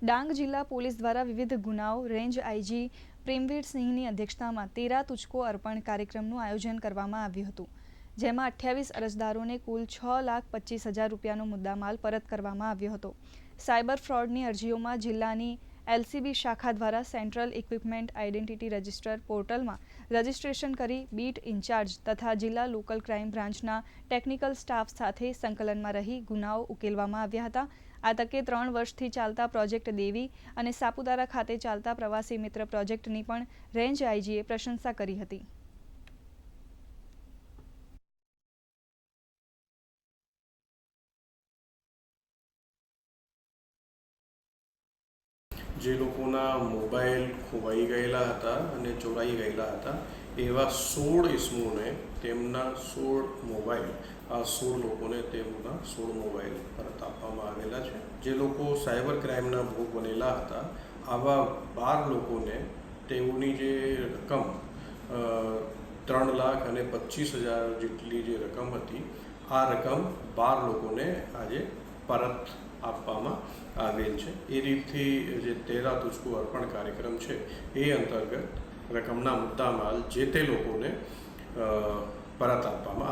ડાંગ જિલ્લા પોલીસ દ્વારા વિવિધ ગુનાઓ, રેન્જ આઈજી પ્રેમવીર સિંહની અધ્યક્ષતામાં તેરા તુચકો અર્પણ કાર્યક્રમનું આયોજન કરવામાં આવ્યું હતું, જેમાં અઠ્યાવીસ અરજદારોને કુલ છ લાખ પચીસ હજાર રૂપિયાનો મુદ્દામાલ પરત કરવામાં આવ્યો હતો. સાયબર ફ્રોડની અરજીઓમાં જિલ્લાની એલસીબી શાખા દ્વારા સેન્ટ્રલ ઇક્વિપમેન્ટ આઇડેન્ટિટી રજિસ્ટર પોર્ટલમાં રજિસ્ટ્રેશન કરી બીટ ઇન્ચાર્જ તથા જિલ્લા લોકલ ક્રાઇમ બ્રાન્ચના ટેકનિકલ સ્ટાફ સાથે સંકલનમાં રહી ગુનાઓ ઉકેલવામાં આવ્યા હતા. આ તકે ત્રણ વર્ષથી ચાલતા પ્રોજેક્ટ દેવી અને સાપુતારા ખાતે ચાલતા પ્રવાસી મિત્ર પ્રોજેક્ટની પણ રેન્જ આઈજીએ પ્રશંસા કરી હતી. જે લોકોના મોબાઈલ ખોવાઈ ગયેલા હતા અને ચોરાઈ ગયેલા હતા, એવા સોળ ઇસમોને તેમના સોળ મોબાઈલ, આ સોળ લોકોને તેમના સોળ મોબાઈલ પરત આપવામાં આવેલા છે. જે લોકો સાયબર ક્રાઇમના ભોગ બનેલા હતા, આવા બાર લોકોને તેઓની જે રકમ ત્રણ લાખ અને પચીસ હજાર જેટલી જે રકમ હતી, આ રકમ બાર લોકોને આજે પરત આપવામાં આવેલ છે. એ રીતથી જે તેરા તુચકુ અર્પણ કાર્યક્રમ છે, એ અંતર્ગત રકમના મુદ્દામાલ જે તે લોકોને પરત આપવામાં